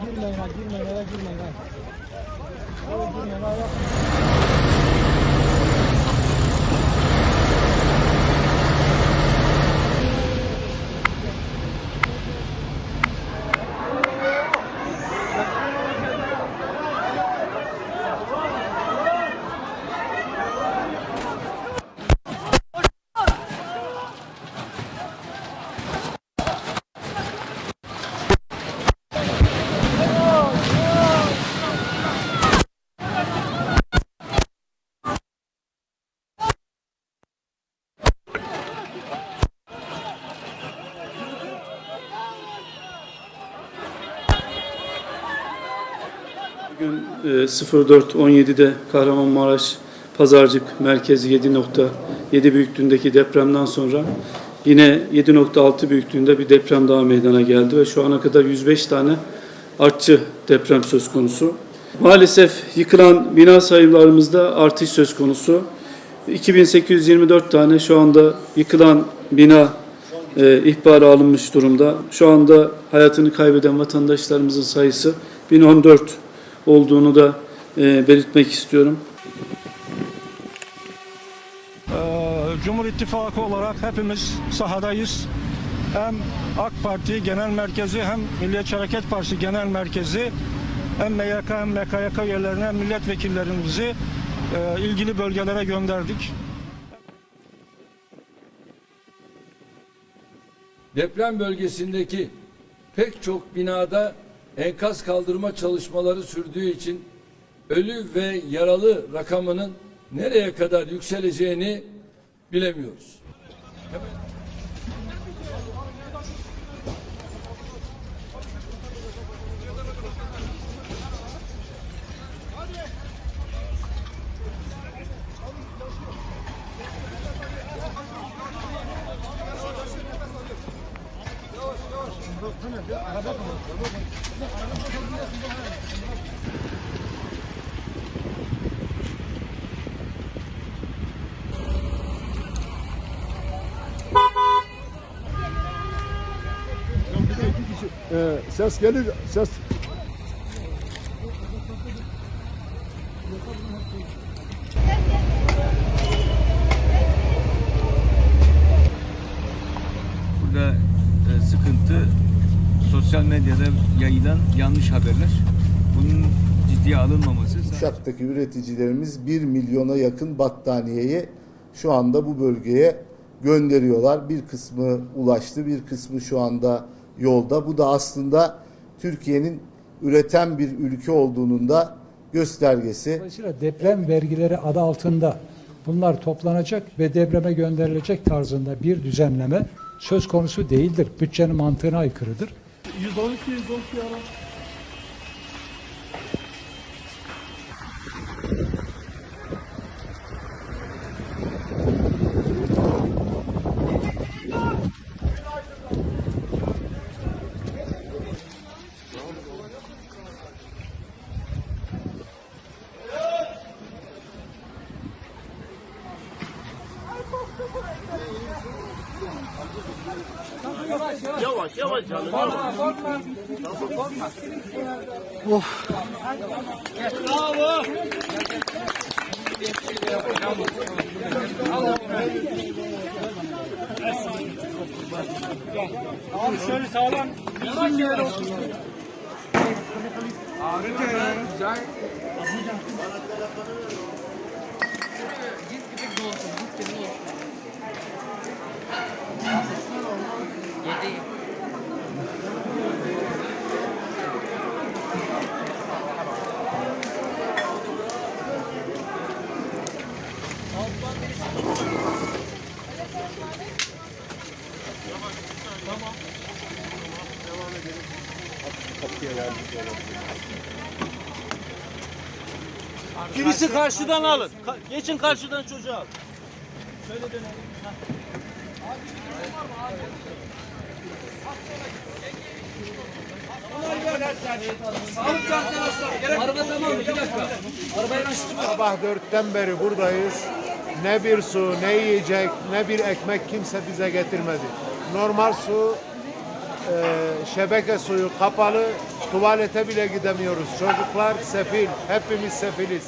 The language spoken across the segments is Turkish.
Girmeyin ha, girmeyin eve girmeyin ha. Eve girmeyin ha. Bugün e, 04.17'de Kahramanmaraş Pazarcık merkezi 7.7 büyüklüğündeki depremden sonra yine 7.6 büyüklüğünde bir deprem daha meydana geldi ve şu ana kadar 105 tane artçı deprem söz konusu. Maalesef yıkılan bina sayılarımızda artış söz konusu. 2824 tane şu anda yıkılan bina e, ihbara alınmış durumda. Şu anda hayatını kaybeden vatandaşlarımızın sayısı 1014 olduğunu da e, belirtmek istiyorum. Ee, Cumhur İttifakı olarak hepimiz sahadayız. Hem AK Parti Genel Merkezi hem Milliyetçi Hareket Partisi Genel Merkezi hem MYK hem MKYK üyelerine hem milletvekillerimizi e, ilgili bölgelere gönderdik. Deprem bölgesindeki pek çok binada enkaz kaldırma çalışmaları sürdüğü için ölü ve yaralı rakamının nereye kadar yükseleceğini bilemiyoruz. Ee, ses gelir, ses Burada e, sıkıntı sosyal medyada yayılan yanlış haberler. Bunun ciddiye alınmaması. Uşak'taki üreticilerimiz 1 milyona yakın battaniyeyi şu anda bu bölgeye gönderiyorlar. Bir kısmı ulaştı, bir kısmı şu anda yolda. Bu da aslında Türkiye'nin üreten bir ülke olduğunun da göstergesi. Dolayısıyla deprem vergileri adı altında bunlar toplanacak ve depreme gönderilecek tarzında bir düzenleme söz konusu değildir. Bütçenin mantığına aykırıdır. 112 112 ara. Korkma, korkma. Korkma. Of. Bravo. Abi şöyle sağlam. Yavaş yere otur. Ağrı da güzel. Git gidip dolsun. Git gidip dolsun. Yedeyim. Birisi karşıdan alın. Ka- geçin karşıdan çocuğu al. Sabah dörtten beri buradayız. Ne bir su, ne yiyecek, ne bir ekmek kimse bize getirmedi. Normal su, şebeke suyu kapalı, tuvalete bile gidemiyoruz. Çocuklar sefil, hepimiz sefiliz.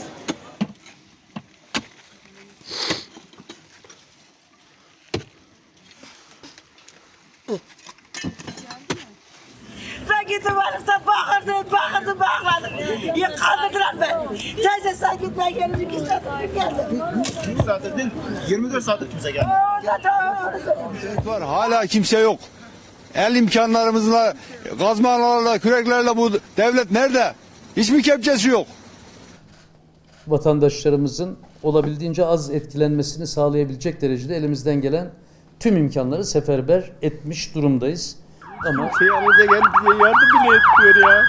Ben gittim Arif'te bağırdım, bağırdım, bağırdım. Yıkandırdılar beni. Teyze sen git ben gelirim. İki saat geldim. 24 saattir kimse gelmedi. Zaten Var hala kimse yok. El imkanlarımızla, kazmalarla, küreklerle bu devlet nerede? Hiçbir kepçesi yok. vatandaşlarımızın olabildiğince az etkilenmesini sağlayabilecek derecede elimizden gelen tüm imkanları seferber etmiş durumdayız. Ama Yanınıza gelip bize yardım bile etmiyor ya.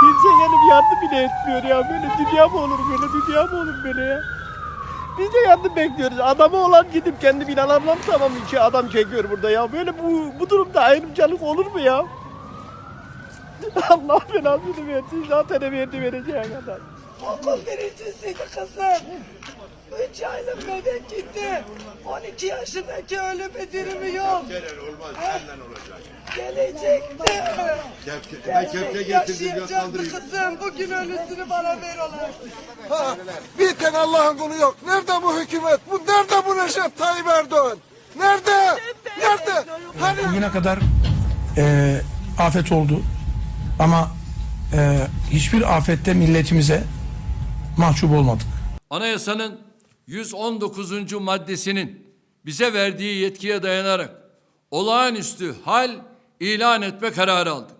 Kimse gelip yardım bile etmiyor ya. Böyle dünya mı olur böyle dünya mı olur böyle ya. Biz de yardım bekliyoruz. Adamı olan gidip kendi binalarına mı tamam iki adam çekiyor burada ya. Böyle bu, bu durumda ayrımcılık olur mu ya? Allah belasını versin. Zaten verdi vereceği kadar. Okul birincisiydi kızım. Üç aylık bebek gitti. 12 yaşındaki ölüm dirimi yok. olmaz, senden olacak. Gelecekti. Gerçek yaşayacaktı kızım. Bugün ölüsünü bana ver olan. Bir tek Allah'ın kulu yok. Nerede bu hükümet? Bu nerede bu Recep Tayyip Erdoğan? Nerede? Nerede? Hani Bugüne kadar e, afet oldu. Ama e, hiçbir afette milletimize mahcup olmadık. Anayasanın 119. maddesinin bize verdiği yetkiye dayanarak olağanüstü hal ilan etme kararı aldık.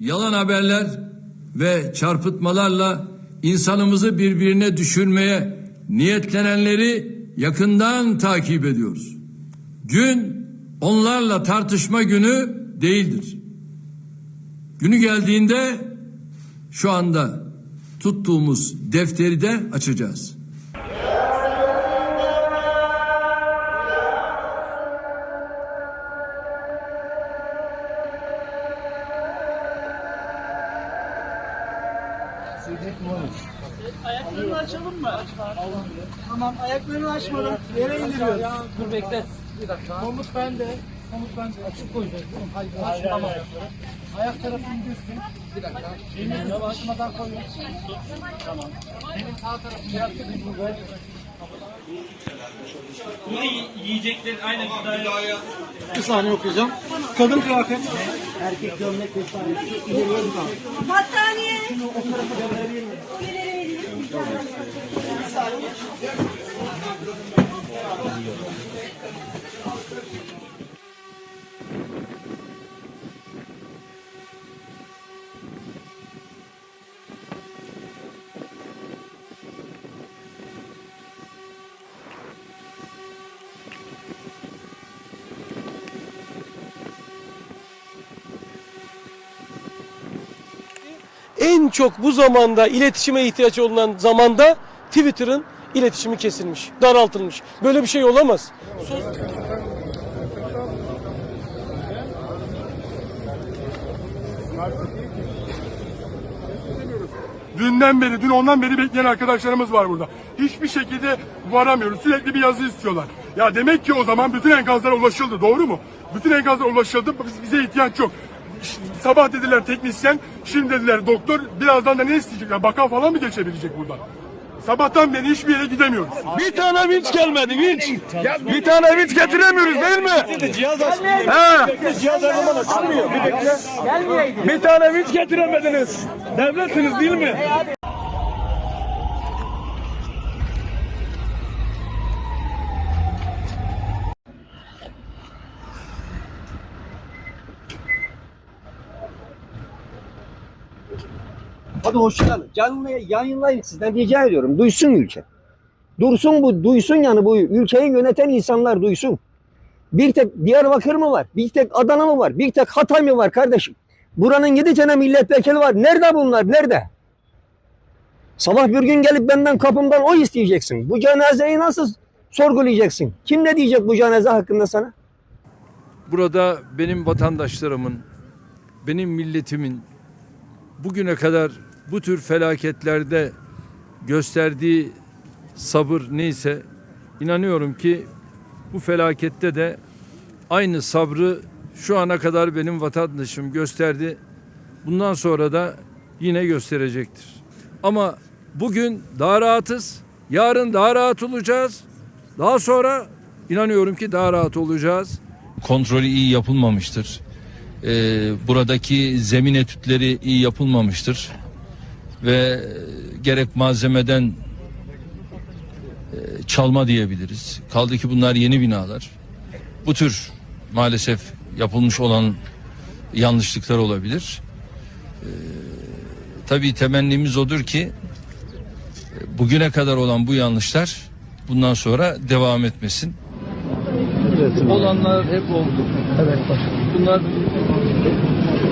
Yalan haberler ve çarpıtmalarla insanımızı birbirine düşürmeye niyetlenenleri yakından takip ediyoruz. Gün onlarla tartışma günü değildir. Günü geldiğinde şu anda tuttuğumuz defteri de açacağız. Ayaklarını açalım mı? Tamam ayaklarını açmadan yere indiriyoruz. Dur bekle. Bir dakika. Komut bende. Komut bende. Açık koyacağız. Hayır, hayır, tamam. Ayak tarafı indirsin. Bir dakika. Elinizi açmadan koyun. Tamam. Benim sağ tarafım yaptı biz burada. Bir saniye okuyacağım. Kadın kıyafet. Erkek gömlek vesaire. İleriye bir tane. Battaniye. En çok bu zamanda iletişime ihtiyaç olan zamanda Twitter'ın iletişimi kesilmiş, daraltılmış. Böyle bir şey olamaz. Dünden beri, dün ondan beri bekleyen arkadaşlarımız var burada. Hiçbir şekilde varamıyoruz. Sürekli bir yazı istiyorlar. Ya demek ki o zaman bütün enkazlara ulaşıldı. Doğru mu? Bütün enkazlara ulaşıldı. Biz- Bize ihtiyaç yok. Sabah dediler teknisyen, şimdi dediler doktor. Birazdan da ne isteyecekler? Bakan falan mı geçebilecek buradan? Sabahtan beri hiçbir yere gidemiyoruz. Bir tane vinç gelmedi, vinç. Bir tane vinç getiremiyoruz değil mi? Cihaz bekle. Bir tane vinç getiremediniz. Devletsiniz değil mi? Hadi hoşçakalın. Canlı yayınlayın sizden rica ediyorum. Duysun ülke. Dursun bu, duysun yani bu ülkeyi yöneten insanlar duysun. Bir tek Diyarbakır mı var? Bir tek Adana mı var? Bir tek Hatay mı var kardeşim? Buranın yedi tane milletvekili var. Nerede bunlar? Nerede? Sabah bir gün gelip benden kapımdan oy isteyeceksin. Bu cenazeyi nasıl sorgulayacaksın? Kim ne diyecek bu cenaze hakkında sana? Burada benim vatandaşlarımın, benim milletimin bugüne kadar bu tür felaketlerde gösterdiği sabır neyse inanıyorum ki bu felakette de aynı sabrı şu ana kadar benim vatandaşım gösterdi. Bundan sonra da yine gösterecektir. Ama bugün daha rahatız. Yarın daha rahat olacağız. Daha sonra inanıyorum ki daha rahat olacağız. Kontrolü iyi yapılmamıştır. Ee, buradaki zemin etütleri iyi yapılmamıştır. Ve e, gerek malzemeden e, çalma diyebiliriz. Kaldı ki bunlar yeni binalar. Bu tür maalesef yapılmış olan yanlışlıklar olabilir. Ee, tabii temennimiz odur ki e, bugüne kadar olan bu yanlışlar bundan sonra devam etmesin. Olanlar hep oldu. Evet Bunlar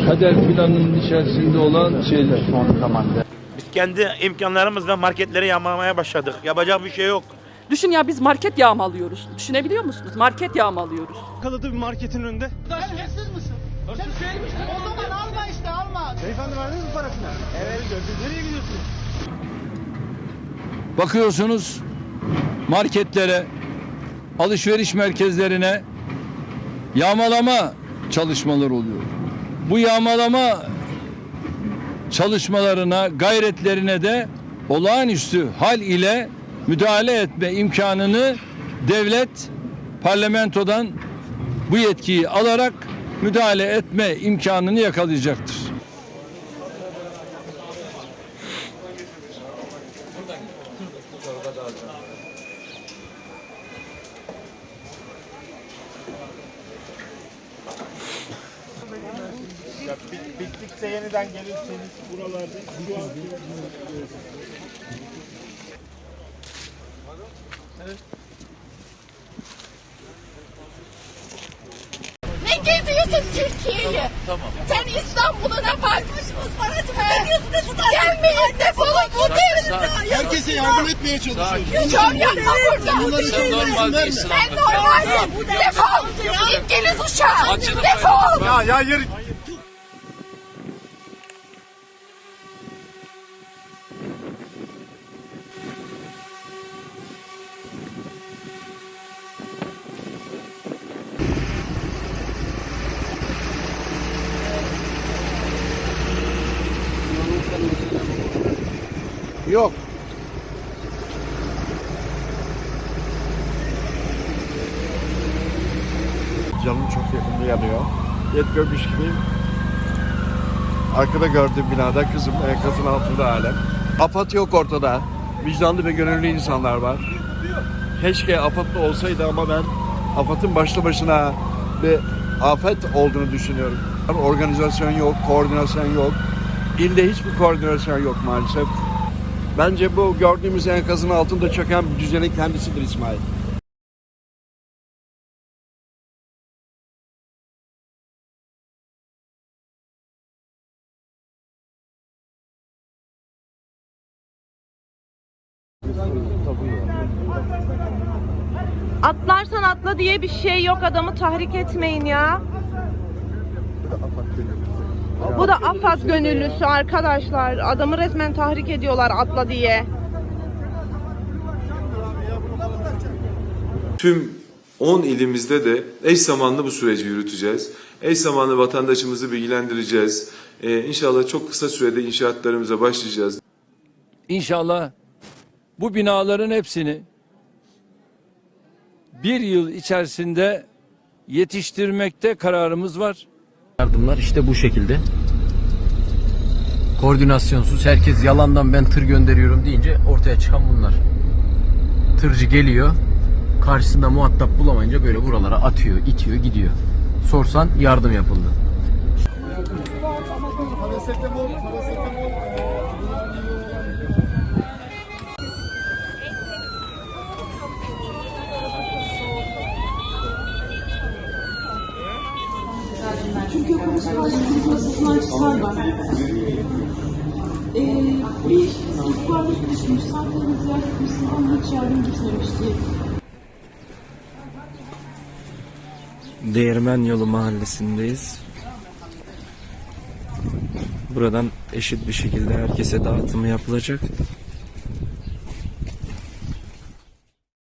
kader planının içerisinde olan şeyler. Biz kendi imkanlarımızla marketleri yağmalamaya başladık. Yapacak bir şey yok. Düşün ya biz market yağmalıyoruz. Düşünebiliyor musunuz? Market yağmalıyoruz. Kalıdı bir marketin önünde. Hırsız mısın? Sen söylemiştin. O zaman alma işte alma. Beyefendi verdiniz mi parasını? Evet. Nereye gidiyorsunuz? Bakıyorsunuz marketlere, alışveriş merkezlerine yağmalama çalışmaları oluyor. Bu yağmalama çalışmalarına, gayretlerine de olağanüstü hal ile müdahale etme imkanını devlet parlamentodan bu yetkiyi alarak müdahale etme imkanını yakalayacaktır. Yeniden gelirseniz buralarda şu an Ne geziyorsun Türkiye'yi? Tamam. Sen İstanbul'a ne bakmışsınız bana diyorsunuz. Gelmeyin defolun buradayız. herkese yardım etmeye çalışıyoruz. Çok yapma burada. Sen normalsin. Defol. İngiliz uçağı. Defol. Ya ya yürü. Yok. Canım çok yakında yanıyor. Yet görmüş gibi. Arkada gördüğüm binada kızım enkazın altında halen. Afat yok ortada. Vicdanlı ve gönüllü insanlar var. Keşke AFAD'da olsaydı ama ben AFAD'ın başlı başına bir afet olduğunu düşünüyorum. Organizasyon yok, koordinasyon yok. İlde hiçbir koordinasyon yok maalesef. Bence bu gördüğümüz enkazın altında çöken bir düzenin kendisidir İsmail. Atlarsan atla diye bir şey yok adamı tahrik etmeyin ya. Bu da AFAD gönüllüsü arkadaşlar. Adamı resmen tahrik ediyorlar atla diye. Tüm 10 ilimizde de eş zamanlı bu süreci yürüteceğiz. Eş zamanlı vatandaşımızı bilgilendireceğiz. Ee, inşallah çok kısa sürede inşaatlarımıza başlayacağız. İnşallah bu binaların hepsini bir yıl içerisinde yetiştirmekte kararımız var. Yardımlar işte bu şekilde. Koordinasyonsuz herkes yalandan ben tır gönderiyorum deyince ortaya çıkan bunlar. Tırcı geliyor. Karşısında muhatap bulamayınca böyle buralara atıyor, itiyor, gidiyor. Sorsan yardım yapıldı. Masasından çıkarlar. Ee, bir ihbarda düşmüş, zaten ziyaret etmişsin ama hiç yardım gitmemiş. Değirmen Yolu mahallesindeyiz. Buradan eşit bir şekilde herkese dağıtımı yapılacak.